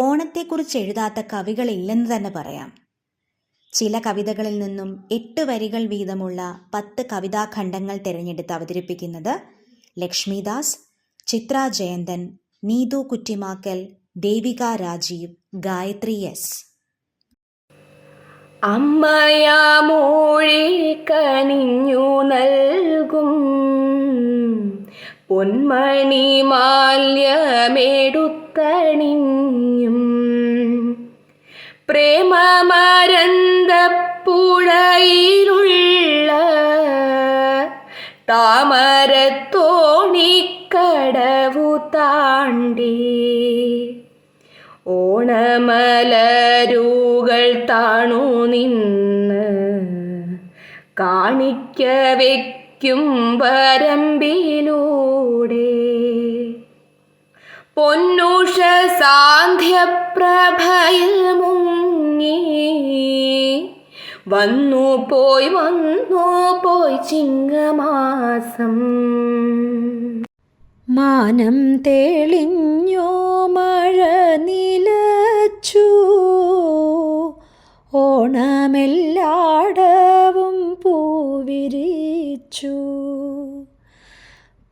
ഓണത്തെക്കുറിച്ച് എഴുതാത്ത കവികളില്ലെന്ന് തന്നെ പറയാം. ചില കവിതകളിൽ നിന്നും എട്ട് വരികൾ വീതമുള്ള പത്ത് കവിതാഖണ്ഡങ്ങൾ തിരഞ്ഞെടുത്ത് അവതരിപ്പിക്കുന്നത് ലക്ഷ്മിദാസ് ചിത്ര ജയന്തൻ നീതു കുറ്റിമാക്കൽ ദേവിക രാജീവ് ഗായത്രി എസ്. അമ്മയാമൂഴി കനിഞ്ഞു നൽകും പൊന്മണി മാല്യമേടുത്തണിഞ്ഞും പ്രേമമരന്തപ്പുഴയിലുള്ള താമരത്തോണിക്കടവു താണ്ടി ഓണമലരുകൾ താണു നിന്ന് കാണിക്ക വയ്ക്കും വരമ്പിലൂടെ. പൊന്നുഷ സാന്ധ്യപ്രഭയിൽ മുങ്ങി. വന്നു പോയി വന്നു പോയി ചിങ്ങമാസം. മാനം തെളിഞ്ഞോ മഴ നിലച്ചു. ഓണമെല്ലാടവും പൂവിരിച്ചു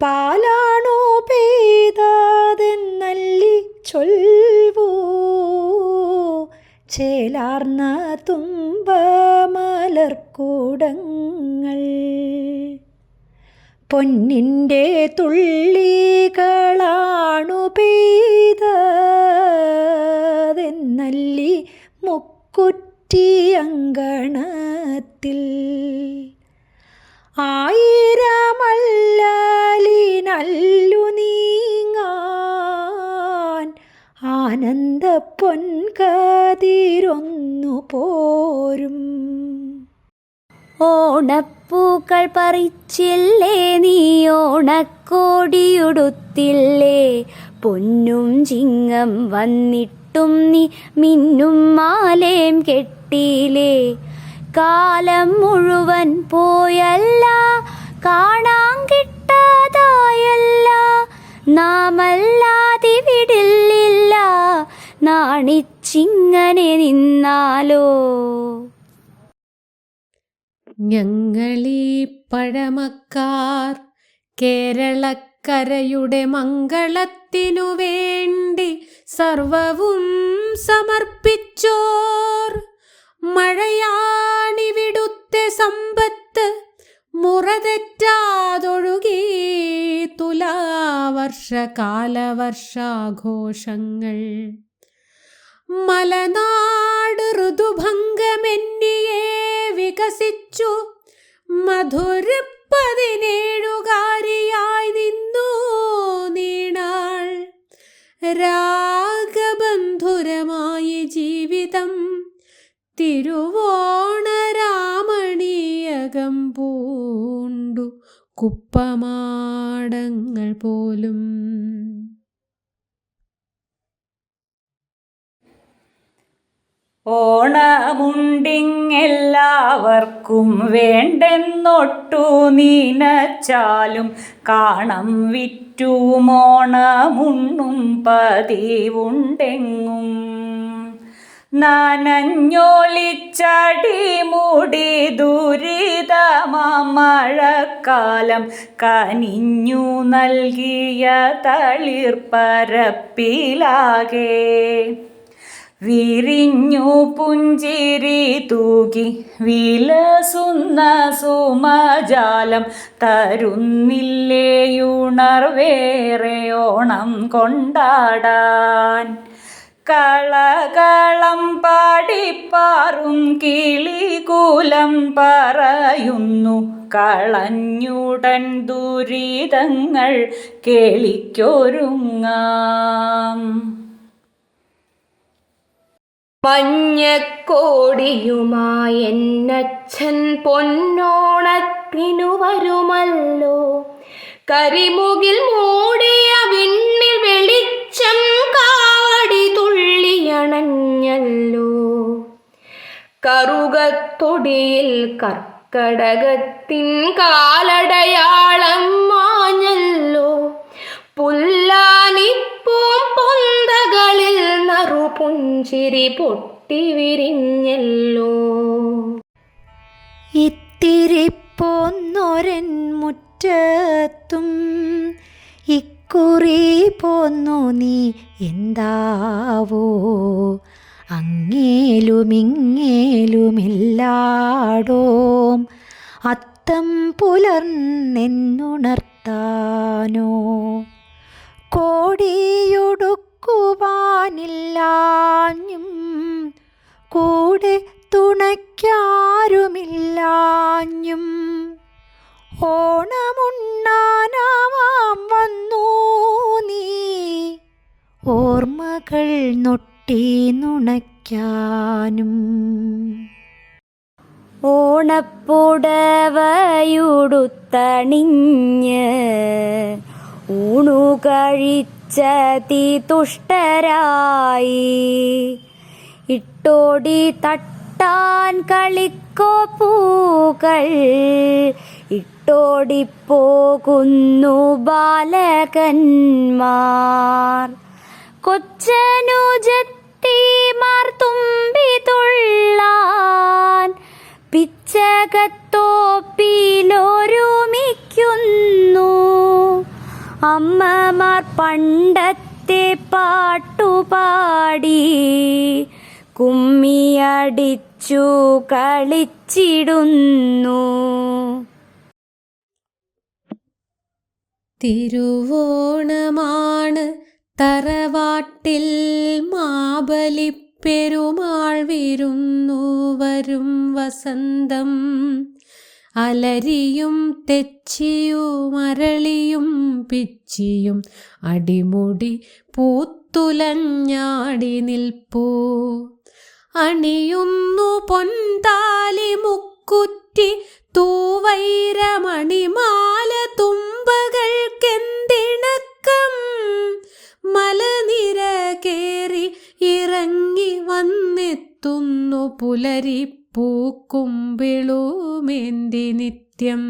പാലാണോ പെയ്തതെന്നല്ലി ചൊൽവൂ. ചേലാർന്ന തുമ്പമലർക്കൂടങ്ങൾ. പൊന്നിന്റെ തുള്ളികളാണു പെയ്തതെന്നല്ലി മുക്കുറ്റി പൊൻകതിരൊന്നു പോരും. ഓണപ്പൂക്കൾ പറിച്ചില്ലേ നീ? ഓണക്കോടിയുടുത്തില്ലേ? പൊന്നും ചിങ്ങം വന്നിട്ടും നീ മിന്നും മാലയും കെട്ടിയില്ലേ? കാലം മുഴുവൻ പോയല്ല കാണാൻ കിട്ടാതായല്ല. നാമല്ലാതിവിടില്ല നാണിച്ചിങ്ങനെ നിന്നാലോ? ഞങ്ങളീ പഴമക്കാർ കേരളക്കരയുടെ മംഗളത്തിനു വേണ്ടി സർവവും സമർപ്പിച്ചോർ. മഴയാണിവിടുത്തെ സമ്പത്ത് മുറതെറ്റാതൊഴുകി തുലാവർഷ കാലവർഷാഘോഷങ്ങൾ. മലനാട് ഋതുഭംഗമെന്നിയേ വികസിച്ചു. മധുര പതിനേഴുകാരിയായി നിന്നു നീണാൾ. രാഗബന്ധുരമായി ജീവിതം. തിരുവോണരാമണീയകം പൂണ്ടു കുപ്പമാടങ്ങൾ പോലും. ഓണമുണ്ടിങ്ങെല്ലാവർക്കും വേണ്ടെന്നൊട്ടു നീനച്ചാലും കാണം വിറ്റുമോണമുണ്ണും പതിവുണ്ടെങ്ങും. നനഞ്ഞോലിച്ചടി മുടി ദുരിതമഴക്കാലം കനിഞ്ഞു നൽകിയ തളിർപ്പരപ്പിലാകെ. വിരിഞ്ഞു പുഞ്ചിരി തൂകി വിലസുന്ന സുമജാലം തരുന്നില്ലേയുണർവേറെ ഓണം കൊണ്ടാടാൻ. കളകളം പാടിപ്പാറും കിളികൂലം പറയുന്നു. കളഞ്ഞുടൻ ദുരിതങ്ങൾ കേളിക്കൊരുങ്ങാം. മഞ്ഞക്കോടിയുമായി എന്നച്ഛൻ പൊന്നോണത്തിനു വരുമല്ലോ. കരിമുകിൽ മൂടിയ വിണ്ണിൽ വെളിച്ചം കാവടി തുള്ളിയണഞ്ഞല്ലോ. കറുകത്തൊടിയിൽ കർക്കടകത്തിൻ കാലടയാളം മാഞ്ഞല്ലോ. പുല്ലാനിപ്പൂം പുഞ്ചിരി പൊട്ടി വിരിഞ്ഞല്ലോ. ഇത്തിരി പോന്നൊരൻ മുറ്റത്തും ഇക്കുറി പോന്നു നീ എന്താവോ? അങ്ങേലുമിങ്ങേലുമില്ലാടോം അത്തം പുലർന്നെന്നുണർത്താനോ? കോടിയൊടുക്കുവാനില്ലാഞ്ഞും കൂടെ തുണയ്ക്കാരുമില്ലാഞ്ഞും ഓണമുണ്ണാനാവാം വന്നു നീ. ഓർമ്മകൾ നൊട്ടി നുണയ്ക്കാനും ഓണപ്പുടവയുടുത്തണിഞ്ഞ് ഊണു തീ തുഷ്ടരായി. ഇട്ടോടി തട്ടാൻ കളിക്കോ പൂകൾ ഇട്ടോടിപ്പോകുന്നു ബാലകന്മാർ. കൊച്ചനു ജത്തിമാർ തുള്ളാൻ. പിച്ചകത്തോപ്പിലൊരുമിക്കുന്നു അമ്മമാർ പണ്ടത്തെ പാട്ടുപാടി. കുമ്മിയടിച്ചു കളിച്ചിടുന്നു. തിരുവോണമാണ് തറവാട്ടിൽ മാബലിപ്പെരുമാൾ വിരുന്നു വരും വസന്തം. അലരിയും തെച്ചിയും അരളിയും പിച്ചിയും അടിമുടി പൂത്തുലഞ്ഞാടി നിൽപ്പൂ. അണിയുന്നു പൊന്താലി മുക്കുറ്റി തൂവൈരമണിമാല തുമ്പകൾക്കെന്തിണക്കം. മലനിര കേറി ഇറങ്ങി വന്നെത്തുന്നു പുലരി പൂക്കുമ്പിളുമേന്തി നിത്യം.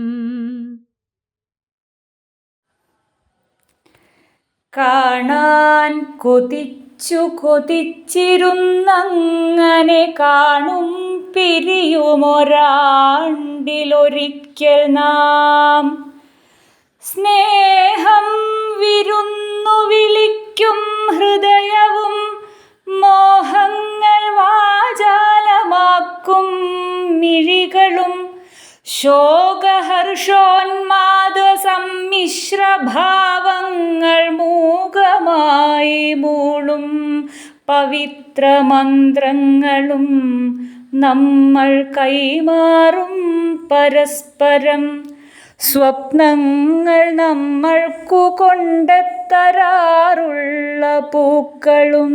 കാണാൻ കൊതിച്ചു കൊതിച്ചിരുന്നങ്ങനെ കാണും പിരിയുമൊരാണ്ടിലൊരിക്കൽ നാം. സ്നേഹം വിരുന്നു വിളിക്കും ഹൃദയവും ശോകഹർഷോന്മാദ സമ്മിശ്രഭാവങ്ങൾ മൂകമായി മൂളും പവിത്ര മന്ത്രങ്ങളും നമ്മൾ കൈമാറും പരസ്പരം. സ്വപ്നങ്ങൾ നമ്മൾക്കു കൊണ്ടെത്തരാറുള്ള പൂക്കളും